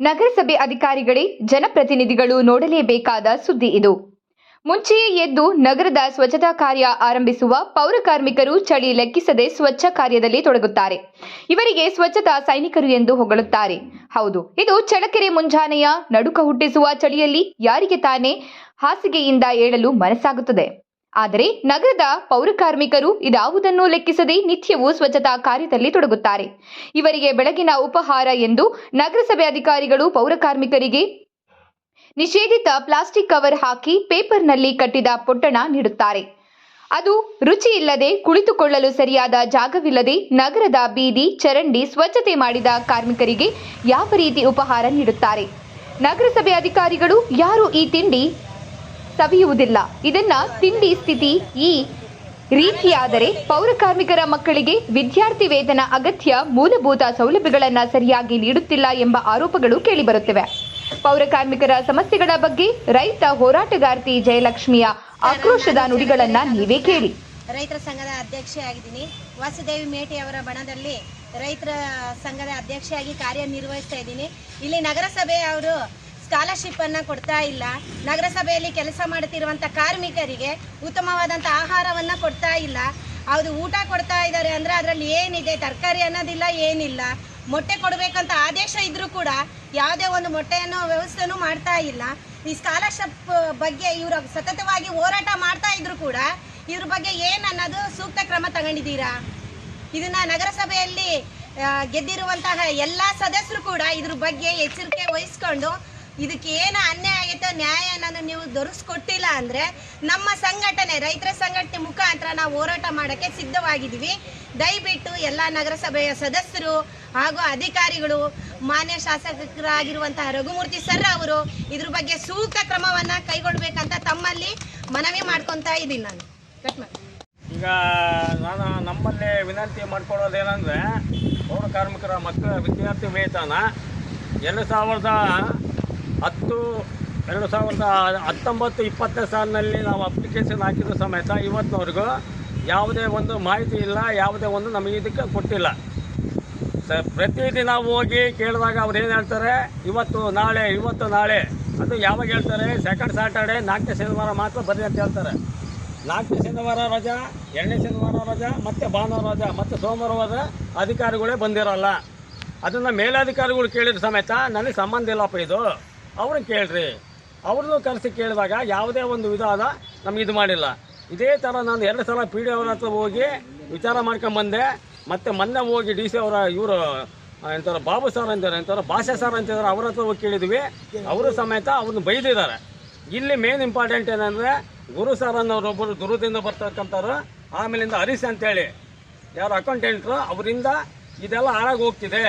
ನಗರಸಭೆ ಅಧಿಕಾರಿಗಳೇ ಜನಪ್ರತಿನಿಧಿಗಳು ನೋಡಲೇಬೇಕಾದ ಸುದ್ದಿ ಇದು. ಮುಂಚೆಯೇ ಎದ್ದು ನಗರದ ಸ್ವಚ್ಛತಾ ಕಾರ್ಯ ಆರಂಭಿಸುವ ಪೌರ ಕಾರ್ಮಿಕರು ಚಳಿ ಲೆಕ್ಕಿಸದೆ ಸ್ವಚ್ಛ ಕಾರ್ಯದಲ್ಲಿ ತೊಡಗುತ್ತಾರೆ. ಇವರಿಗೆ ಸ್ವಚ್ಛತಾ ಸೈನಿಕರು ಎಂದು ಹೊಗಳುತ್ತಾರೆ. ಹೌದು, ಇದು ಚಳಕೆರೆ ಮುಂಜಾನೆಯ ನಡುಕ ಹುಟ್ಟಿಸುವ ಚಳಿಯಲ್ಲಿ ಯಾರಿಗೆ ತಾನೇ ಹಾಸಿಗೆಯಿಂದ ಏಳಲು ಮನಸ್ಸಾಗುತ್ತದೆ. ಆದರೆ ನಗರದ ಪೌರ ಕಾರ್ಮಿಕರು ಇದಾವುದನ್ನು ಲೆಕ್ಕಿಸದೆ ನಿತ್ಯವೂ ಸ್ವಚ್ಛತಾ ಕಾರ್ಯದಲ್ಲಿ ತೊಡಗುತ್ತಾರೆ. ಇವರಿಗೆ ಬೆಳಗಿನ ಉಪಹಾರ ಎಂದು ನಗರಸಭೆ ಅಧಿಕಾರಿಗಳು ಪೌರ ಕಾರ್ಮಿಕರಿಗೆ ನಿಷೇಧಿತ ಪ್ಲಾಸ್ಟಿಕ್ ಕವರ್ ಹಾಕಿ ಪೇಪರ್ನಲ್ಲಿ ಕಟ್ಟಿದ ಪೊಟ್ಟಣ ನೀಡುತ್ತಾರೆ. ಅದು ರುಚಿ ಇಲ್ಲದೆ ಕುಳಿತುಕೊಳ್ಳಲು ಸರಿಯಾದ ಜಾಗವಿಲ್ಲದೆ ನಗರದ ಬೀದಿ, ಚರಂಡಿ ಸ್ವಚ್ಛತೆ ಮಾಡಿದ ಕಾರ್ಮಿಕರಿಗೆ ಯಾವ ರೀತಿ ಉಪಹಾರ ನೀಡುತ್ತಾರೆ? ನಗರಸಭೆ ಅಧಿಕಾರಿಗಳು ಯಾರು ಈ ತಿಂಡಿ ಸವಿಯುವುದಿಲ್ಲ. ಇದನ್ನ ತಿಂಡಿ ಸ್ಥಿತಿ ಈ ರೀತಿಯಾದರೆ ಪೌರ ಕಾರ್ಮಿಕರ ಮಕ್ಕಳಿಗೆ ವಿದ್ಯಾರ್ಥಿ ವೇತನ ಅಗತ್ಯ ಮೂಲಭೂತ ಸೌಲಭ್ಯಗಳನ್ನು ಸರಿಯಾಗಿ ನೀಡುತ್ತಿಲ್ಲ ಎಂಬ ಆರೋಪಗಳು ಕೇಳಿಬರುತ್ತಿವೆ. ಪೌರ ಕಾರ್ಮಿಕರ ಸಮಸ್ಯೆಗಳ ಬಗ್ಗೆ ರೈತ ಹೋರಾಟಗಾರ್ತಿ ಜಯಲಕ್ಷ್ಮಿಯ ಆಕ್ರೋಶದ ನುಡಿಗಳನ್ನ ನೀವೇ ಕೇಳಿ. ರೈತರ ಸಂಘದ ಅಧ್ಯಕ್ಷೆ ಆಗಿದ್ದೀನಿ. ವಾಸುದೇವಿ ಮೇಟಿ ಅವರ ಬಣದಲ್ಲಿ ರೈತರ ಸಂಘದ ಅಧ್ಯಕ್ಷೆಯಾಗಿ ಕಾರ್ಯನಿರ್ವಹಿಸ್ತಾ ಇದ್ದೀನಿ. ಇಲ್ಲಿ ನಗರಸಭೆ ಅವರು ಸ್ಕಾಲರ್ಶಿಪ್ ಅನ್ನ ಕೊಡ್ತಾ ಇಲ್ಲ. ನಗರಸಭೆಯಲ್ಲಿ ಕೆಲಸ ಮಾಡುತ್ತಿರುವಂತ ಕಾರ್ಮಿಕರಿಗೆ ಉತ್ತಮವಾದಂತ ಆಹಾರವನ್ನ ಕೊಡ್ತಾ ಇಲ್ಲ. ಅದು ಊಟ ಕೊಡ್ತಾ ಇದ್ದಾರೆ ಅಂದ್ರೆ ಅದರಲ್ಲಿ ಏನಿದೆ? ತರಕಾರಿ ಅನ್ನೋದಿಲ್ಲ, ಏನಿಲ್ಲ. ಮೊಟ್ಟೆ ಕೊಡಬೇಕಂತ ಆದೇಶ ಇದ್ರೂ ಕೂಡ ಯಾವುದೇ ಒಂದು ಮೊಟ್ಟೆಯನ್ನು, ವ್ಯವಸ್ಥೆನು ಮಾಡ್ತಾ ಇಲ್ಲ. ಈ ಸ್ಕಾಲರ್ಶಿಪ್ ಬಗ್ಗೆ ಇವರು ಸತತವಾಗಿ ಹೋರಾಟ ಮಾಡ್ತಾ ಇದ್ರು ಕೂಡ ಇವ್ರ ಬಗ್ಗೆ ಏನು ಅನ್ನೋದು ಸೂಕ್ತ ಕ್ರಮ ತಗೊಂಡಿದ್ದೀರಾ? ಇದನ್ನ ನಗರಸಭೆಯಲ್ಲಿ ಗೆದ್ದಿರುವಂತಹ ಎಲ್ಲಾ ಸದಸ್ಯರು ಕೂಡ ಇದ್ರ ಬಗ್ಗೆ ಎಚ್ಚರಿಕೆ ವಹಿಸ್ಕೊಂಡು ಇದಕ್ಕೆ ಏನು ಅನ್ಯಾಯ ಆಗಿತ್ತೋ ನ್ಯಾಯ ಅನ್ನೋದು ನೀವು ದೊರಕಿಸ್ಕೊಟ್ಟಿಲ್ಲ ಅಂದರೆ ನಮ್ಮ ಸಂಘಟನೆ, ರೈತರ ಸಂಘಟನೆ ಮುಖಾಂತರ ನಾವು ಹೋರಾಟ ಮಾಡೋಕ್ಕೆ ಸಿದ್ಧವಾಗಿದ್ದೀವಿ. ದಯವಿಟ್ಟು ಎಲ್ಲ ನಗರಸಭೆಯ ಸದಸ್ಯರು ಹಾಗೂ ಅಧಿಕಾರಿಗಳು, ಮಾನ್ಯ ಶಾಸಕರಾಗಿರುವಂತಹ ರಘುಮೂರ್ತಿ ಸರ್ ಅವರು ಇದ್ರ ಬಗ್ಗೆ ಸೂಕ್ತ ಕ್ರಮವನ್ನು ಕೈಗೊಳ್ಬೇಕಂತ ತಮ್ಮಲ್ಲಿ ಮನವಿ ಮಾಡ್ಕೊತಾ ಇದ್ದೀನಿ ನಾನು. ಕಟ್ ಮಾಡಿ. ಈಗ ನಾನು ನಮ್ಮಲ್ಲಿ ವಿನಂತಿ ಮಾಡ್ಕೊಳ್ಳೋದೇನೆಂದರೆ ಪೌರ ಕಾರ್ಮಿಕರ ಮಕ್ಕಳ ವಿದ್ಯಾರ್ಥಿ ವೇತನ ಎರಡು ಸಾವಿರದ ಹತ್ತು, ಎರಡು ಸಾವಿರದ ಹತ್ತೊಂಬತ್ತು ಇಪ್ಪತ್ತನೇ ಸಾಲಿನಲ್ಲಿ ನಾವು ಅಪ್ಲಿಕೇಶನ್ ಹಾಕಿದ ಸಮೇತ ಇವತ್ತಿನವರೆಗೂ ಯಾವುದೇ ಒಂದು ಮಾಹಿತಿ ಇಲ್ಲ, ಯಾವುದೇ ಒಂದು ನಮಗೆ ಇದಕ್ಕೆ ಕೊಟ್ಟಿಲ್ಲ. ಸ, ಪ್ರತಿದಿನ ಹೋಗಿ ಕೇಳಿದಾಗ ಅವ್ರು ಏನು ಹೇಳ್ತಾರೆ? ಇವತ್ತು ನಾಳೆ ಇವತ್ತು ನಾಳೆ. ಅದು ಯಾವಾಗ ಹೇಳ್ತಾರೆ? ಸೆಕೆಂಡ್ ಸ್ಯಾಟರ್ಡೆ ನಾಲ್ಕನೇ ಶನಿವಾರ ಮಾತ್ರ ಬರ್ರಿ ಅಂತ ಹೇಳ್ತಾರೆ. ನಾಲ್ಕನೇ ಶನಿವಾರ ರಜಾ, ಎರಡನೇ ಶನಿವಾರ ರಜಾ, ಮತ್ತು ಭಾನುವಾರ ರಜಾ, ಮತ್ತು ಸೋಮವಾರ ಅಧಿಕಾರಿಗಳೇ ಬಂದಿರಲ್ಲ. ಅದನ್ನು ಮೇಲಧಿಕಾರಿಗಳು ಕೇಳಿದ ಸಮೇತ, ನನಗೆ ಸಂಬಂಧ ಇಲ್ಲಪ್ಪ ಇದು. ಅವ್ರನ್ನ ಕೇಳ್ರಿ. ಅವ್ರನ್ನೂ ಕರೆಸಿ ಕೇಳಿದಾಗ ಯಾವುದೇ ಒಂದು ವಿಧಾನ ನಮ್ಗೆ ಇದು ಮಾಡಿಲ್ಲ. ಇದೇ ಥರ ನಾನು ಎರಡು ಸಲ ಪಿ ಡಿ ಅವ್ರ ಹತ್ರ ಹೋಗಿ ವಿಚಾರ ಮಾಡ್ಕೊಂಬಂದೆ ಮತ್ತು ಮೊನ್ನೆ ಹೋಗಿ ಡಿ ಸಿ ಅವರ ಇವರು ಎಂತಾರೆ ಬಾಬು ಸರ್ ಅಂತಾರೆ ಎಂತಾರೆ ಭಾಷೆ ಸರ್ ಅಂತಿದ್ದಾರೆ ಅವ್ರ ಹತ್ರ ಹೋಗಿ ಕೇಳಿದ್ವಿ. ಅವರು ಸಮೇತ ಅವ್ರನ್ನ ಬೈದಿದ್ದಾರೆ. ಇಲ್ಲಿ ಮೇನ್ ಇಂಪಾರ್ಟೆಂಟ್ ಏನಂದರೆ ಗುರು ಸರ್ ಅನ್ನೋರೊಬ್ಬರು ದುರದಿಂದ ಬರ್ತಕ್ಕಂಥವ್ರು, ಆಮೇಲಿಂದ ಹರೀಶ್ ಅಂತೇಳಿ. ಯಾರು ಅಕೌಂಟೆಂಟ್ರು ಅವರಿಂದ ಇದೆಲ್ಲ ಹಾಳಾಗಿ ಹೋಗ್ತಿದೆ.